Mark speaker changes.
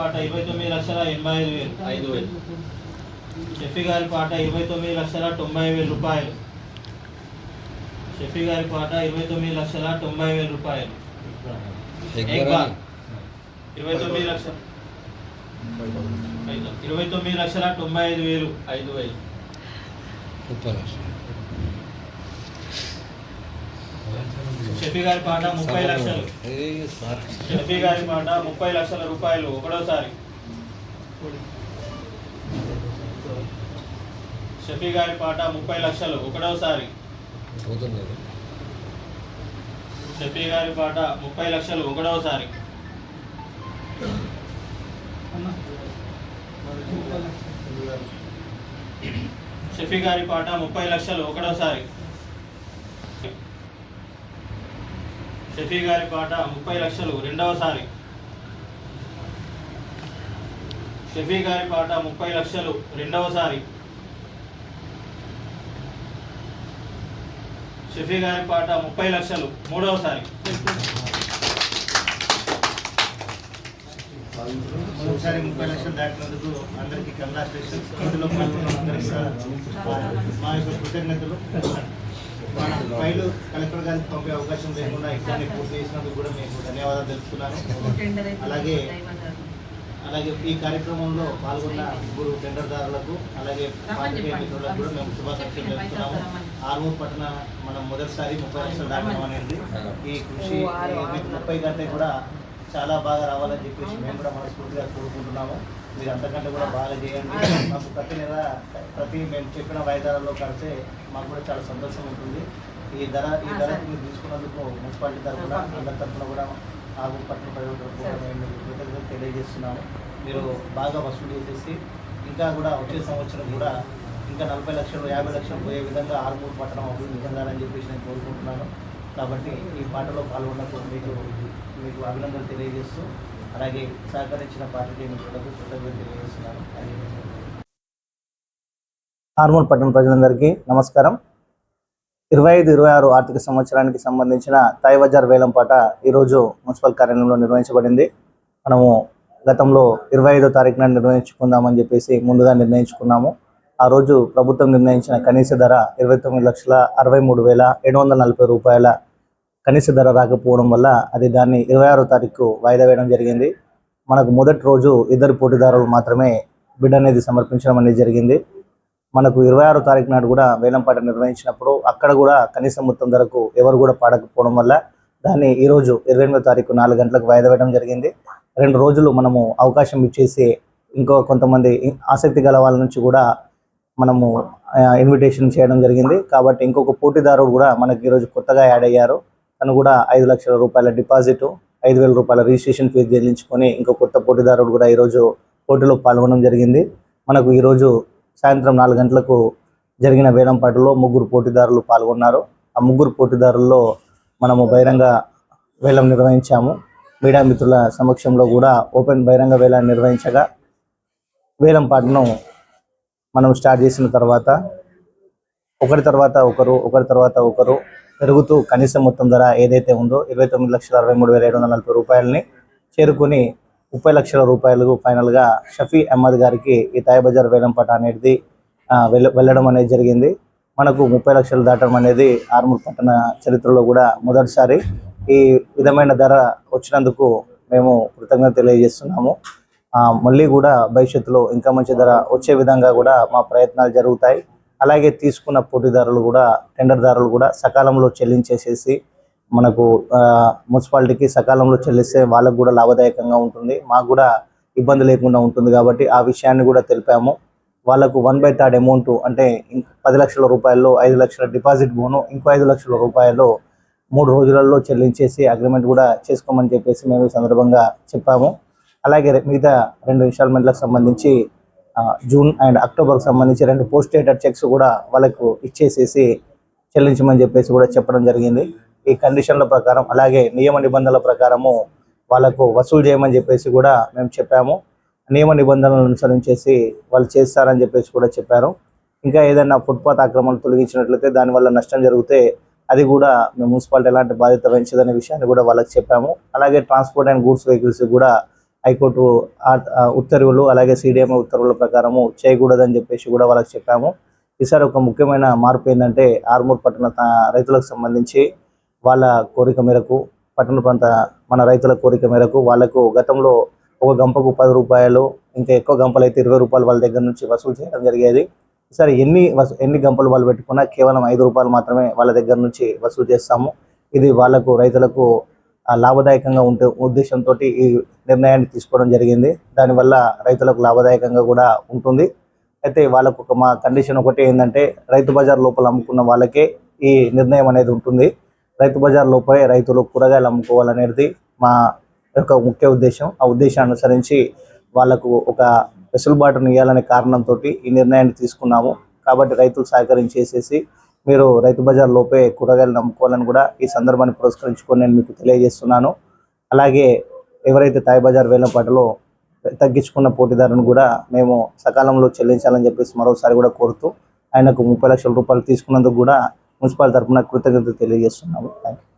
Speaker 1: పాట ఇరవై తొమ్మిది లక్షల ఎనభై ఐదు వేలు
Speaker 2: ఐదు వేలు.
Speaker 1: షఫీ గారి పాట ఇరవై తొమ్మిది లక్షల తొంభై వేల రూపాయలు. షఫీ గారి పాట ఇరవై తొమ్మిది లక్షల తొంభై వేల రూపాయలు. ఇరవై తొమ్మిది లక్షల ఇరవై తొమ్మిది లక్షల తొంభై ఐదు వేలు
Speaker 2: ఐదు వేలు.
Speaker 1: షఫీ గారి పాట ముప్పై లక్షలు. షఫీ గారి పాట ముప్పై లక్షల రూపాయలు ఒకటోసారి. షఫీ గారి పాట ముప్పై లక్షలు ఒకటోసారి. షఫీ గారి పాట ముప్పై లక్షలు ఒకటోసారి. షఫీ గారి పాట ముప్పై లక్షలు ఒకటోసారి. షఫీ గారి పాట ముప్పై లక్షలు రెండవసారి. షఫీ గారి పాట ముప్పై లక్షలు రెండవసారి. షఫీ గారి పాట ముప్పై లక్షలు మూడవసారి.
Speaker 3: ఒకసారి ముప్పై లక్షలు దాటినందుకు అందరికీ కంగ్రాచులేషన్స్ ఇందులో పాల్గొన్న అందరికీ మా యొక్క కృతజ్ఞతలు. మన ఫైల్ కలెక్టర్ గారికి పంపే అవకాశం లేకుండా ఎగ్జామ్ని పూర్తి చేసినందుకు కూడా మీకు ధన్యవాదాలు తెలుపుతున్నాను. అలాగే అలాగే ఈ కార్యక్రమంలో పాల్గొన్న ముగ్గురు టెండర్దారులకు అలాగే పాత్రికేయ మిత్రులకు కూడా మేము శుభాకాంక్షలు తెలుపుతున్నాము. ఆర్మూర్ పట్టణ మనం మొదటిసారి ముప్పై లక్షలు దాటడం అనేది ఈ కృషి ముప్పై కంటే కూడా చాలా బాగా రావాలని చెప్పేసి మేము కూడా మనస్ఫూర్తిగా కోరుకుంటున్నాము. మీరు అంతకంటే కూడా బాగా చేయండి. మాకు ప్రతి నెల ప్రతి మేము చెప్పిన వాయిదాలలో కడితే మాకు కూడా చాలా సంతోషం ఉంటుంది. ఈ ధర ఈ ధర మీరు తీసుకున్నందుకు మున్సిపాలిటీ తరఫున అందరి తరఫున కూడా ఆగు పట్టణ ప్రజల తరఫున మేము కృతజ్ఞతలు తెలియజేస్తున్నాము. మీరు బాగా వసూలు చేసేసి ఇంకా కూడా వచ్చే సంవత్సరం కూడా ఇంకా నలభై లక్షలు యాభై లక్షలు పోయే విధంగా ఆరుమూరు పట్టణం అభివృద్ధి చెందాలని చెప్పేసి నేను కోరుకుంటున్నాను. కాబట్టి ఈ పాటలో పాల్గొన్నప్పుడు మీకు మీకు అభినందనలు తెలియజేస్తూ అలాగే సహకరించిన పార్టీ మిత్రులకు కృతజ్ఞతలు తెలియజేస్తున్నాను. ఆర్మూర్ పట్టణ ప్రజలందరికీ నమస్కారం. ఇరవై ఐదు ఇరవై ఆరు ఆర్థిక సంవత్సరానికి సంబంధించిన తాయిబజార్ వేలం పాట ఈరోజు మున్సిపల్ కార్యాలయంలో నిర్వహించబడింది. మనము గతంలో ఇరవై ఐదో తారీఖున నిర్వహించుకుందామని చెప్పేసి ముందుగా నిర్ణయించుకున్నాము. ఆ రోజు ప్రభుత్వం నిర్ణయించిన కనీస ధర ఇరవై తొమ్మిది లక్షల అరవై మూడు వేల ఏడు వందల నలభై రూపాయల కనీస ధర రాకపోవడం వల్ల అది దాన్ని ఇరవై ఆరో తారీఖు వాయిదా వేయడం జరిగింది. మనకు మొదటి రోజు ఇద్దరు పోటీదారులు మాత్రమే బిడ్ అనేది సమర్పించడం అనేది జరిగింది. మనకు ఇరవై ఆరో తారీఖు నాడు కూడా వేలంపాట నిర్వహించినప్పుడు అక్కడ కూడా కనీస మొత్తం ధరకు ఎవరు కూడా పాడకపోవడం వల్ల దాన్ని ఈరోజు ఇరవై ఎనిమిదో తారీఖు నాలుగు గంటలకు వాయిదా వేయడం జరిగింది. రెండు రోజులు మనము అవకాశం ఇచ్చేసి ఇంకో కొంతమంది ఆసక్తి గల వాళ్ళ నుంచి కూడా మనము ఇన్విటేషన్ చేయడం జరిగింది. కాబట్టి ఇంకొక పోటీదారుడు కూడా మనకి ఈరోజు కొత్తగా యాడ్ అయ్యారు. తను కూడా ఐదు లక్షల రూపాయల డిపాజిట్ ఐదు వేల రూపాయల రిజిస్ట్రేషన్ ఫీజు చెల్లించుకొని ఇంకో కొత్త పోటీదారుడు కూడా ఈరోజు పోటీలో పాల్గొనడం జరిగింది. మనకు ఈరోజు సాయంత్రం నాలుగు గంటలకు జరిగిన వేలంపాటలో ముగ్గురు పోటీదారులు పాల్గొన్నారు. ఆ ముగ్గురు పోటీదారుల్లో మనము బహిరంగ వేలం నిర్వహించాము. మీడియా మిత్రుల సమక్షంలో కూడా ఓపెన్ బహిరంగ వేలాన్ని నిర్వహించగా వేలంపాటను మనం స్టార్ట్ చేసిన తర్వాత ఒకరి తర్వాత ఒకరు ఒకరి తర్వాత ఒకరు పెరుగుతూ కనీస మొత్తం ధర ఏదైతే ఉందో ఇరవై తొమ్మిది లక్షల అరవై మూడు వేల ఏడు వందల నలభై రూపాయలని చేరుకుని ముప్పై లక్షల రూపాయలకు ఫైనల్గా షఫీ అహ్మద్ గారికి ఈ తాయబజార్ వేలంపాట అనేది వెళ్ళ వెళ్ళడం అనేది జరిగింది. మనకు ముప్పై లక్షలు దాటడం అనేది ఆర్మూర్ పట్టణ చరిత్రలో కూడా మొదటిసారి ఈ విధమైన ధర వచ్చినందుకు మేము కృతజ్ఞత తెలియజేస్తున్నాము. మళ్ళీ కూడా భవిష్యత్తులో ఇంకా మంచి ధర వచ్చే విధంగా కూడా మా ప్రయత్నాలు జరుగుతాయి. అలాగే తీసుకున్న పోటీదారులు కూడా టెండర్దారులు కూడా సకాలంలో చెల్లించేసేసి మనకు మున్సిపాలిటీకి సకాలంలో చెల్లిస్తే వాళ్ళకు కూడా లాభదాయకంగా ఉంటుంది. మాకు కూడా ఇబ్బంది లేకుండా ఉంటుంది కాబట్టి ఆ విషయాన్ని కూడా తెలిపాము. వాళ్ళకు వన్ బై థర్డ్ అమౌంట్ అంటే పది లక్షల రూపాయల్లో ఐదు లక్షల డిపాజిట్ బోను ఇంకో ఐదు లక్షల రూపాయలు మూడు రోజులలో చెల్లించేసి అగ్రిమెంట్ కూడా చేసుకోమని చెప్పేసి మేము ఈ సందర్భంగా చెప్పాము. అలాగే రె- మిగతా రెండు ఇన్స్టాల్మెంట్లకు సంబంధించి జూన్ అండ్ అక్టోబర్కి సంబంధించి రెండు పోస్ట్ డేటెడ్ చెక్స్ కూడా వాళ్ళకు ఇచ్చేసేసి చెల్లించమని చెప్పేసి కూడా చెప్పడం జరిగింది. ఈ కండిషన్ల ప్రకారం అలాగే నియమ నిబంధనల ప్రకారము వాళ్ళకు వసూలు చేయమని చెప్పేసి కూడా మేము చెప్పాము. నియమ నిబంధనలను అనుసరించేసి వాళ్ళు చేస్తారని చెప్పేసి కూడా చెప్పారు. ఇంకా ఏదైనా ఫుట్పాత్ ఆక్రమణలు తొలగించినట్లయితే దానివల్ల నష్టం జరిగితే అది కూడా మేము మున్సిపాలిటీ ఎలాంటి బాధ్యత వహించదనే విషయాన్ని కూడా వాళ్ళకి చెప్పాము. అలాగే ట్రాన్స్పోర్ట్ అండ్ గూడ్స్ వెహికల్స్ కూడా హైకోర్టు ఉత్తర్వులు అలాగే సిడిఎంఏ ఉత్తర్వుల ప్రకారము చేయకూడదని చెప్పేసి కూడా వాళ్ళకి చెప్పాము. ఈసారి ఒక ముఖ్యమైన మార్పు ఏంటంటే ఆర్మూర్ పట్టణ రైతులకు సంబంధించి వాళ్ళ కోరిక మేరకు పట్టణ ప్రాంత మన రైతుల కోరిక మేరకు వాళ్ళకు గతంలో ఒక గంపకు పది రూపాయలు ఇంకా ఎక్కువ గంపలు అయితే ఇరవై రూపాయలు వాళ్ళ దగ్గర నుంచి వసూలు చేయడం జరిగేది. ఈసారి ఎన్ని వసూ ఎన్ని గంపలు వాళ్ళు పెట్టుకున్నా కేవలం ఐదు రూపాయలు మాత్రమే వాళ్ళ దగ్గర నుంచి వసూలు చేస్తాము. ఇది వాళ్ళకు రైతులకు లాభదాయకంగా ఉంటే ఉద్దేశంతో ఈ నిర్ణయాన్ని తీసుకోవడం జరిగింది. దానివల్ల రైతులకు లాభదాయకంగా కూడా ఉంటుంది. అయితే వాళ్ళకు ఒక మా కండిషన్ ఒకటి ఏంటంటే రైతు బజార్ లోపల అమ్ముకున్న వాళ్ళకే ఈ నిర్ణయం అనేది ఉంటుంది. రైతు బజార్ లోపలే రైతులు కూరగాయలు అమ్ముకోవాలనేది మా యొక్క ముఖ్య ఉద్దేశం. ఆ ఉద్దేశాన్ని అనుసరించి వాళ్ళకు ఒక వెసులుబాటును ఇవ్వాలనే కారణంతో ఈ నిర్ణయాన్ని తీసుకున్నాము. కాబట్టి రైతులు సహకరించేసేసి మీరు రైతు బజార్ లోపే కూరగాయలు నమ్ముకోవాలని కూడా ఈ సందర్భాన్ని పురస్కరించుకొని నేను మీకు తెలియజేస్తున్నాను. అలాగే ఎవరైతే తాయి బజార్ వేలంపాటలో తగ్గించుకున్న పోటీదారుని కూడా మేము సకాలంలో చెల్లించాలని చెప్పేసి మరోసారి కూడా కోరుతూ ఆయనకు ముప్పై లక్షల రూపాయలు తీసుకున్నందుకు కూడా మున్సిపల్ తరఫున కృతజ్ఞతలు తెలియజేస్తున్నాము. Thank you